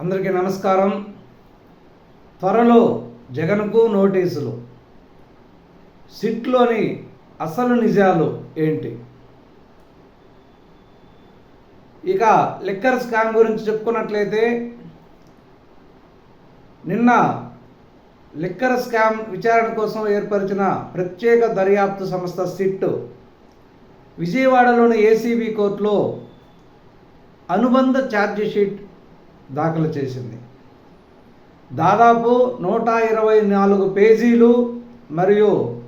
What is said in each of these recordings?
అందరికీ నమస్కారం. త్వరలో జగన్కు నోటీసులు. సిట్లోని అసలు నిజాలు ఏంటి? ఇక లిక్కర్ స్కామ్ గురించి చెప్పుకున్నట్లయితే నిన్న లిక్కర్ స్కామ్ విచారణ కోసం ఏర్పరిచిన ప్రత్యేక దర్యాప్తు సంస్థ సిట్ విజయవాడలోని ఏసీబీ కోర్టులో అనుబంధ ఛార్జ్ షీట్ దాఖలు చేసింది. దాదాపు నూట ఇరవై నాలుగు పేజీలు మరియు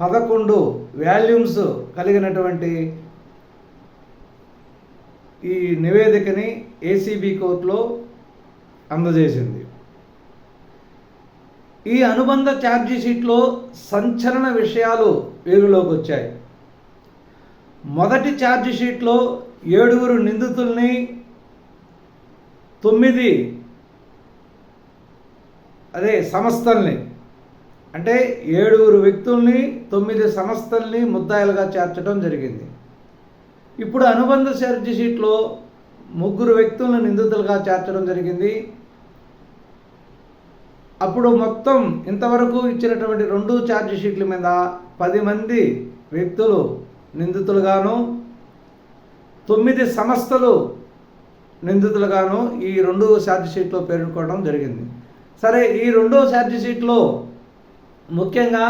పదకొండు వాల్యూమ్స్ కలిగినటువంటి ఈ నివేదికని ఏసీబీ కోర్టులో అందజేసింది. ఈ అనుబంధ ఛార్జీషీట్లో సంచలన విషయాలు వెలుగులోకి వచ్చాయి. మొదటి ఛార్జీషీట్లో ఏడుగురు నిందితుల్ని తొమ్మిది. అదే సంస్థల్ని అంటే ఏడుగురు వ్యక్తుల్ని తొమ్మిది సంస్థల్ని ముద్దాయిలుగా చేర్చడం జరిగింది. ఇప్పుడు అనుబంధ ఛార్జీ షీట్లో ముగ్గురు వ్యక్తులను నిందితులుగా చేర్చడం జరిగింది. అప్పుడు మొత్తం ఇంతవరకు ఇచ్చినటువంటి రెండు ఛార్జీ షీట్ల మీద పది మంది వ్యక్తులు నిందితులుగాను తొమ్మిది సంస్థలు నిందితులుగాను ఈ రెండవ ఛార్జ్ షీట్లో పేర్కొనడం జరిగింది. సరే ఈ రెండో ఛార్జ్ షీట్లో ముఖ్యంగా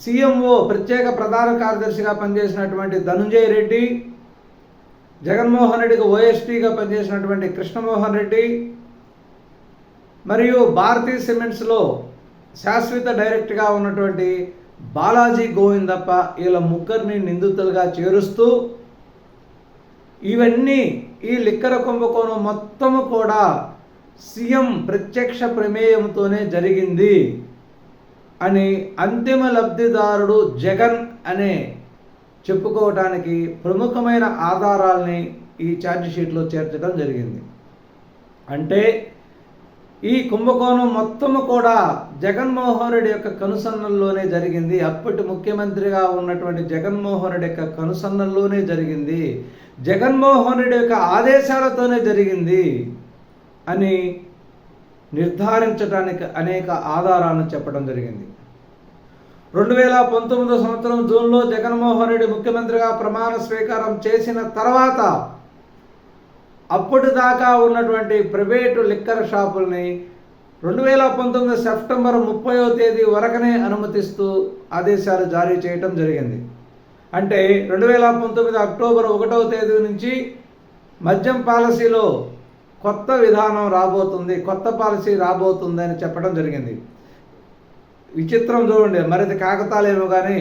సీఎంఓ ప్రత్యేక ప్రధాన కార్యదర్శిగా పనిచేసినటువంటి ధనుంజయ రెడ్డి జగన్మోహన్ రెడ్డికి ఓఎస్టీగా పనిచేసినటువంటి కృష్ణమోహన్ రెడ్డి మరియు భారతీ సిమెంట్స్లో శాశ్వత డైరెక్ట్గా ఉన్నటువంటి బాలాజీ గోవిందప్ప వీళ్ళ ముగ్గురిని నిందితులుగా చేరుస్తూ ఇవన్నీ ఈ లిక్కర కుంభకోణం మొత్తము కూడా సీఎం ప్రత్యక్ష ప్రమేయంతోనే జరిగింది అని అంతిమ లబ్ధిదారుడు జగన్ అనే చెప్పుకోవటానికి ప్రముఖమైన ఆధారాల్ని ఈ ఛార్జ్ షీట్లో చేర్చడం జరిగింది. అంటే ఈ కుంభకోణం మొత్తము కూడా జగన్మోహన్ రెడ్డి యొక్క కనుసన్నల్లోనే జరిగింది. అప్పటి ముఖ్యమంత్రిగా ఉన్నటువంటి జగన్మోహన్ రెడ్డి యొక్క కనుసన్నల్లోనే జరిగింది. జగన్మోహన్ రెడ్డి యొక్క ఆదేశాలతోనే జరిగింది అని నిర్ధారించడానికి అనేక ఆధారాలను చెప్పడం జరిగింది. రెండు వేల పంతొమ్మిదో సంవత్సరం జూన్లో జగన్మోహన్ రెడ్డి ముఖ్యమంత్రిగా ప్రమాణ స్వీకారం చేసిన తర్వాత అప్పటి దాకా ఉన్నటువంటి ప్రైవేటు లిక్కర్ షాపుల్ని రెండు వేల పంతొమ్మిది సెప్టెంబర్ ముప్పయో తేదీ వరకనే అనుమతిస్తూ ఆదేశాలు జారీ చేయటం జరిగింది. అంటే రెండు వేల పంతొమ్మిది అక్టోబర్ ఒకటవ తేదీ నుంచి మద్యం పాలసీలో కొత్త విధానం రాబోతుంది కొత్త పాలసీ రాబోతుంది అని చెప్పడం జరిగింది. విచిత్రం చూడండి మరిది కాకతాలేమో కానీ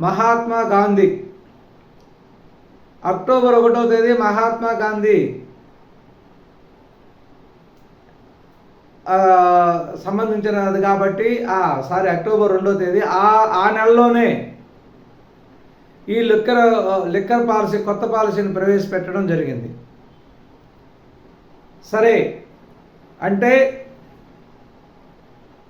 మహాత్మా గాంధీ అక్టోబర్ ఒకటో తేదీ మహాత్మా గాంధీ సంబంధించినది కాబట్టి సారీ అక్టోబర్ రెండో తేదీ ఆ ఆ నెలలోనే ఈ లిక్కర్ లిక్కర్ పాలసీ కొత్త పాలసీని ప్రవేశపెట్టడం జరిగింది. సరే అంటే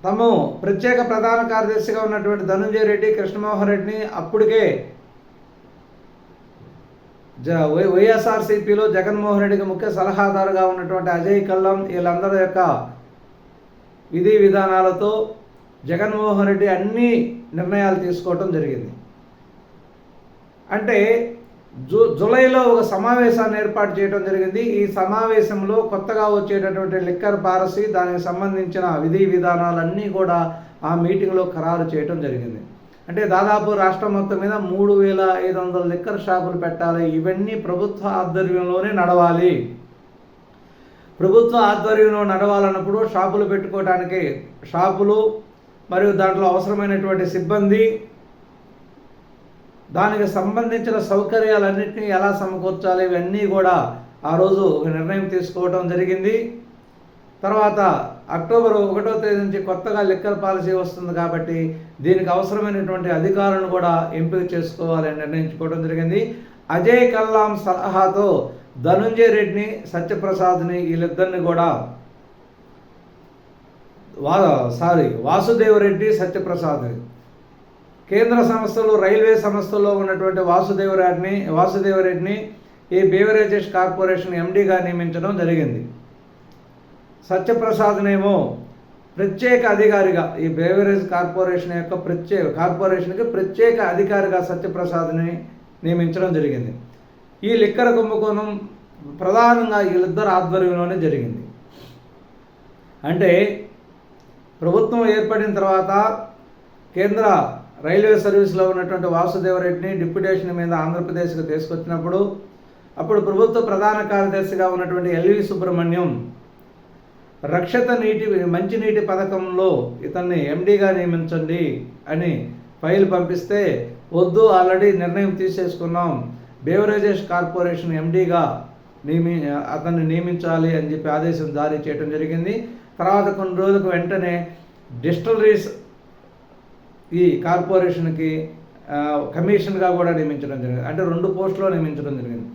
తము ప్రత్యేక ప్రధాన కార్యదర్శిగా ఉన్నటువంటి ధనుంజయ రెడ్డి కృష్ణమోహన్ రెడ్డిని అప్పటికే జ వైఎస్ఆర్సీపీలో జగన్మోహన్ రెడ్డికి ముఖ్య సలహాదారుగా ఉన్నటువంటి అజయ్ కల్లం వీళ్ళందరి యొక్క విధి విధానాలతో జగన్మోహన్ రెడ్డి అన్ని నిర్ణయాలు తీసుకోవటం జరిగింది. అంటే జూ జూలైలో ఒక సమావేశాన్ని ఏర్పాటు చేయడం జరిగింది. ఈ సమావేశంలో కొత్తగా వచ్చేటటువంటి లిక్కర్ పారసీ దానికి సంబంధించిన విధి విధానాలన్నీ కూడా ఆ మీటింగ్లో ఖరారు చేయడం జరిగింది. అంటే దాదాపు రాష్ట్రం మొత్తం మీద మూడు వేల ఐదు వందల లిక్కర్ షాపులు పెట్టాలి. ఇవన్నీ ప్రభుత్వ ఆధ్వర్యంలోనే నడవాలి. ప్రభుత్వ ఆధ్వర్యంలో నడవాలన్నప్పుడు షాపులు పెట్టుకోవడానికి షాపులు మరియు దాంట్లో అవసరమైనటువంటి సిబ్బంది దానికి సంబంధించిన సౌకర్యాలన్నింటినీ ఎలా సమకూర్చాలి ఇవన్నీ కూడా ఆ రోజు ఒక నిర్ణయం తీసుకోవడం జరిగింది. తర్వాత అక్టోబర్ ఒకటో తేదీ నుంచి కొత్తగా లిక్కర్ పాలసీ వస్తుంది కాబట్టి దీనికి అవసరమైనటువంటి అధికారులను కూడా ఎంపిక చేసుకోవాలని నిర్ణయించుకోవడం జరిగింది. అజయ్ కల్లాం సలహాతో ధనుంజయ రెడ్డిని సత్యప్రసాద్ని వీళ్ళిద్దరిని కూడా వా సారీ వాసుదేవరెడ్డి సత్యప్రసాద్. కేంద్ర సంస్థలు రైల్వే సంస్థల్లో ఉన్నటువంటి వాసుదేవరెడ్డిని వాసుదేవరెడ్డిని ఈ బేవరేజెస్ కార్పొరేషన్ ఎండీగా నియమించడం జరిగింది. సత్యప్రసాద్నేమో ప్రత్యేక అధికారిగా ఈ బేవరేజ్ కార్పొరేషన్ యొక్క ప్రత్యేక కార్పొరేషన్కి ప్రత్యేక అధికారిగా సత్యప్రసాద్ని నియమించడం జరిగింది. ఈ లిక్కర కుంభకోణం ప్రధానంగా వీళ్ళిద్దరు ఆధ్వర్యంలోనే జరిగింది. అంటే ప్రభుత్వం ఏర్పడిన తర్వాత కేంద్ర రైల్వే సర్వీస్లో ఉన్నటువంటి వాసుదేవరెడ్డిని డిప్యుటేషన్ మీద ఆంధ్రప్రదేశ్కి తీసుకొచ్చినప్పుడు అప్పుడు ప్రభుత్వ ప్రధాన కార్యదర్శిగా ఉన్నటువంటి ఎల్వి సుబ్రహ్మణ్యం రక్షిత నీటి మంచినీటి పథకంలో ఇతన్ని ఎండీగా నియమించండి అని ఫైల్ పంపిస్తే వద్దు ఆల్రెడీ నిర్ణయం తీసేసుకున్నాం బేవరేజెస్ కార్పొరేషన్ ఎండీగా నియమి అతన్ని నియమించాలి అని చెప్పి ఆదేశం జారీ చేయడం జరిగింది. తర్వాత కొన్ని రోజులకు వెంటనే డిస్టలరీస్ ఈ కార్పొరేషన్కి కమిషన్గా కూడా నియమించడం జరిగింది. అంటే రెండు పోస్టులో నియమించడం జరిగింది.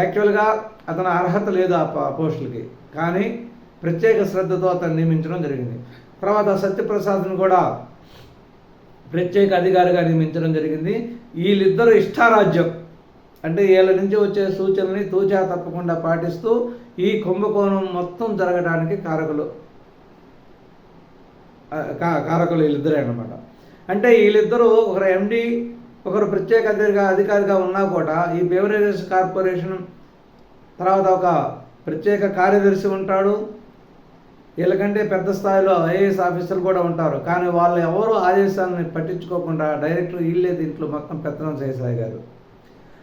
యాక్చువల్గా అతని అర్హత లేదు ఆ పోస్టులకి. కానీ ప్రత్యేక శ్రద్ధతో అతను నియమించడం జరిగింది. తర్వాత సత్యప్రసాద్ను కూడా ప్రత్యేక అధికారిగా నియమించడం జరిగింది. వీళ్ళిద్దరూ ఇష్టారాజ్యం. అంటే వీళ్ళ నుంచి వచ్చే సూచనల్ని తూచా తప్పకుండా పాటిస్తూ ఈ కుంభకోణం మొత్తం జరగడానికి కారకులు కా- కారకులు వీళ్ళిద్దరే అన్నమాట. అంటే వీళ్ళిద్దరూ ఒకరు ఎండి ఒకరు ప్రత్యేక అధికారిగా అధికారిగా ఉన్నా కూడా ఈ బెవరేజెస్ కార్పొరేషన్ తర్వాత ఒక ప్రత్యేక కార్యదర్శి ఉంటాడు. వీళ్ళకంటే పెద్ద స్థాయిలో ఐఏఎస్ ఆఫీసర్లు కూడా ఉంటారు. కానీ వాళ్ళు ఎవరు ఆదేశాలను పట్టించుకోకుండా డైరెక్టర్ వీళ్ళే దీంట్లో మొత్తం పెత్తనం చేసాగారు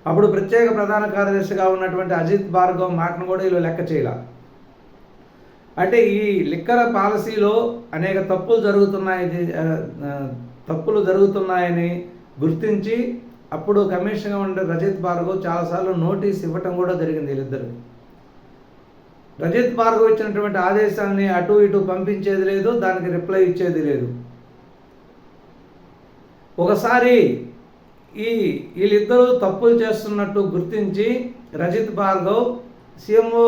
అప్పుడు ప్రత్యేక ప్రధాన కార్యదర్శిగా ఉన్నటువంటి అజిత్ భార్గవ్ మాటను కూడా వీళ్ళు లెక్క చేయాల. అంటే ఈ లిక్కర పాలసీలో అనేక తప్పులు జరుగుతున్నాయి తప్పులు జరుగుతున్నాయని గుర్తించి అప్పుడు కమిషన్గా ఉండే రజిత్ భార్గవ్ చాలాసార్లు నోటీస్ ఇవ్వటం కూడా జరిగింది వీళ్ళిద్దరు. రజిత్ భార్గవ్ ఇచ్చినటువంటి ఆదేశాన్ని అటు ఇటు పంపించేది లేదు దానికి రిప్లై ఇచ్చేది లేదు. ఒకసారి ఈ వీళ్ళిద్దరూ తప్పులు చేస్తున్నట్టు గుర్తించి రజిత్ భార్గవ్ సీఎంఓ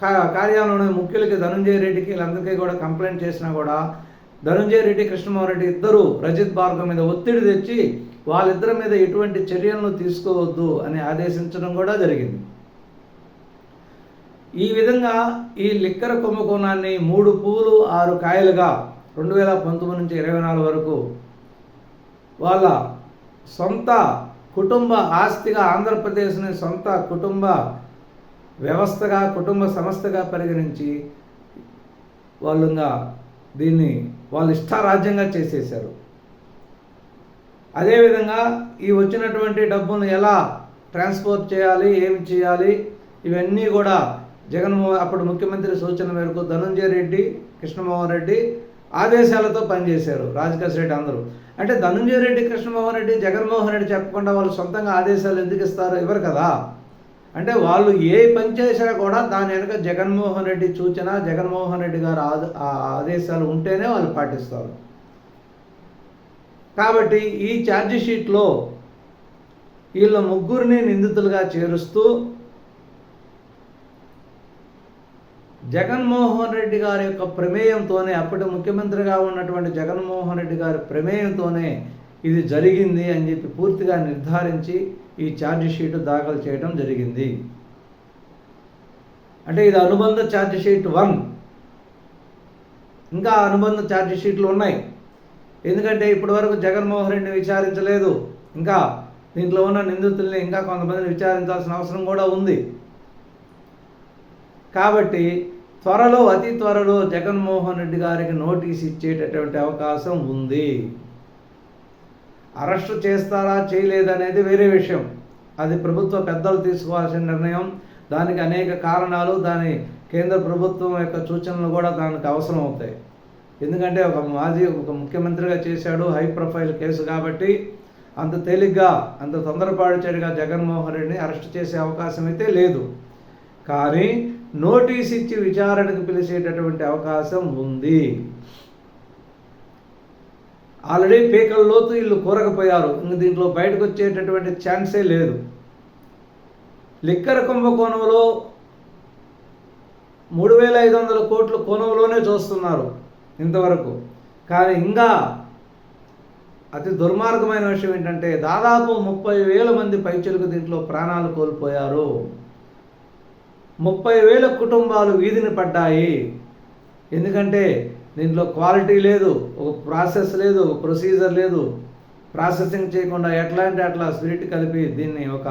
కార్యాలయంలోని ముఖ్యులకి ధనుంజయ రెడ్డికి వీళ్ళందరికీ కూడా కంప్లైంట్ చేసినా కూడా ధనుంజయ రెడ్డి కృష్ణమోహన్ రెడ్డి ఇద్దరు రజిత్ భార్గవ్ మీద ఒత్తిడి తెచ్చి వాళ్ళిద్దరి మీద ఎటువంటి చర్యలను తీసుకోవద్దు అని ఆదేశించడం కూడా జరిగింది. ఈ విధంగా ఈ లిక్కర కుంభకోణాన్ని మూడు పూలు ఆరు కాయలుగా రెండు వేల పంతొమ్మిది నుంచి ఇరవై నాలుగు వరకు వాళ్ళ సొంత కుటుంబ ఆస్తిగా ఆంధ్రప్రదేశ్ని సొంత కుటుంబ వ్యవస్థగా కుటుంబ సంస్థగా పరిగణించి వాళ్ళు దీన్ని వాళ్ళు ఇష్టారాజ్యంగా చేసేసారు అదేవిధంగా ఈ వచ్చినటువంటి డబ్బును ఎలా ట్రాన్స్పోర్ట్ చేయాలి ఏమి చేయాలి ఇవన్నీ కూడా జగన్మోహన్ అప్పుడు ముఖ్యమంత్రి సూచన మేరకు ధనంజయ రెడ్డి కృష్ణమోహన్ రెడ్డి ఆదేశాలతో పనిచేశారు రాజకేశ్ రెడ్డి అందరూ. అంటే ధనంజయ రెడ్డి కృష్ణమోహన్ రెడ్డి జగన్మోహన్ రెడ్డి చెప్పకుండా వాళ్ళు సొంతంగా ఆదేశాలు ఎందుకు ఇస్తారు ఇవ్వరు కదా. అంటే వాళ్ళు ఏ పని చేసినా కూడా దాని వెనుక జగన్మోహన్ రెడ్డి సూచన జగన్మోహన్ రెడ్డి గారు ఆ ఆదేశాలు ఉంటేనే వాళ్ళు పాటిస్తారు. కాబట్టి ఈ ఛార్జ్ షీట్లో వీళ్ళ ముగ్గురిని నిందితులుగా చేరుస్తూ జగన్మోహన్ రెడ్డి గారి యొక్క ప్రమేయంతోనే అప్పటి ముఖ్యమంత్రిగా ఉన్నటువంటి జగన్మోహన్ రెడ్డి గారి ప్రమేయంతోనే ఇది జరిగింది అని చెప్పి పూర్తిగా నిర్ధారించి ఈ ఛార్జ్షీట్ దాఖలు చేయడం జరిగింది. అంటే ఇది అనుబంధ ఛార్జ్ షీట్ వన్. ఇంకా అనుబంధ ఛార్జ్ షీట్లు ఉన్నాయి. ఎందుకంటే ఇప్పటి వరకు జగన్మోహన్ రెడ్డిని విచారించలేదు. ఇంకా దీంట్లో ఉన్న నిందితుల్ని ఇంకా కొంతమందిని విచారించాల్సిన అవసరం కూడా ఉంది. కాబట్టి త్వరలో అతి త్వరలో జగన్మోహన్ రెడ్డి గారికి నోటీస్ ఇచ్చేటటువంటి అవకాశం ఉంది. అరెస్టు చేస్తారా చేయలేదనేది వేరే విషయం. అది ప్రభుత్వ పెద్దలు తీసుకోవాల్సిన నిర్ణయం. దానికి అనేక కారణాలు దాని కేంద్ర ప్రభుత్వం యొక్క సూచనలు కూడా దానికి అవసరం అవుతాయి. ఎందుకంటే ఒక మాజీ ఒక ముఖ్యమంత్రిగా చేశాడు హై ప్రొఫైల్ కేసు కాబట్టి అంత తేలిగ్గా అంత తొందరపాటు చెడుగా జగన్మోహన్ రెడ్డిని అరెస్ట్ చేసే అవకాశం అయితే లేదు. కానీ నోటీస్ ఇచ్చి విచారణకు పిలిచేటటువంటి అవకాశం ఉంది. ఆల్రెడీ పీకల లోతు వీళ్ళు కూరకపోయారు. ఇంక దీంట్లో బయటకు వచ్చేటటువంటి ఛాన్సే లేదు. లిక్కర కుంభకోణంలో మూడు వేల ఐదు వందల కోట్లు కోణంలోనే చూస్తున్నారు ఇంతవరకు. కానీ ఇంకా అతి దుర్మార్గమైన విషయం ఏంటంటే దాదాపు ముప్పై వేల మంది పైచులకు దీంట్లో ప్రాణాలు కోల్పోయారు. ముప్పై వేల కుటుంబాలు వీధిని పడ్డాయి. ఎందుకంటే దీంట్లో క్వాలిటీ లేదు ఒక ప్రాసెస్ లేదు ఒక ప్రొసీజర్ లేదు. ప్రాసెసింగ్ చేయకుండా ఎట్లా అంటే అట్లా స్పిరిట్ కలిపి దీన్ని ఒక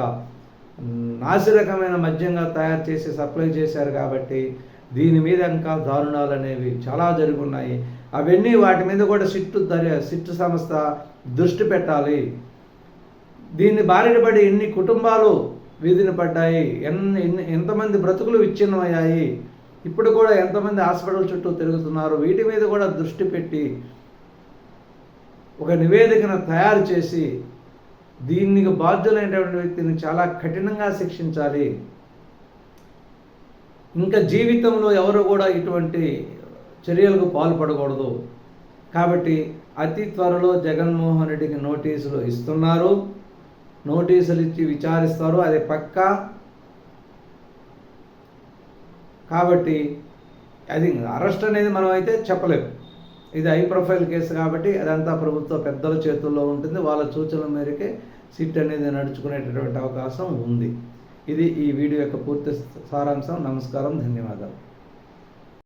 నాసిరకమైన మద్యంగా తయారు చేసి సప్లై చేశారు కాబట్టి దీని మీద ఇంకా దారుణాలు అనేవి చాలా జరుగున్నాయి. అవన్నీ వాటి మీద కూడా సిట్టు దర్యా సిట్టు సంస్థ దృష్టి పెట్టాలి. దీన్ని బారిన పడి ఎన్ని కుటుంబాలు వీధిని పడ్డాయి. ఎన్ని ఎన్ని ఎంతమంది బ్రతుకులు విచ్ఛిన్నమయ్యాయి. ఇప్పుడు కూడా ఎంతమంది హాస్పిటల్ చుట్టూ తిరుగుతున్నారు. వీటి మీద కూడా దృష్టి పెట్టి ఒక నివేదికను తయారు చేసి దీనికి బాధ్యులైనటువంటి వ్యక్తిని చాలా కఠినంగా శిక్షించాలి. ఇంకా జీవితంలో ఎవరు కూడా ఇటువంటి చర్యలకు పాల్పడకూడదు. కాబట్టి అతి త్వరలో జగన్మోహన్ రెడ్డికి నోటీసులు ఇస్తున్నారు. నోటీసులు ఇచ్చి విచారిస్తారు. అది పక్కా? కాబట్టి అది అరెస్ట్ అనేది మనం అయితే చెప్పలేము. ఇది హై ప్రొఫైల్ కేసు కాబట్టి అదంతా ప్రభుత్వ పెద్దల చేతుల్లో ఉంటుంది. వాళ్ళ సూచనల మేరకే సిట్ అనేది నడుచుకునేటటువంటి అవకాశం ఉంది. ఇది ఈ వీడియో యొక్క పూర్తి సారాంశం. నమస్కారం. ధన్యవాదాలు.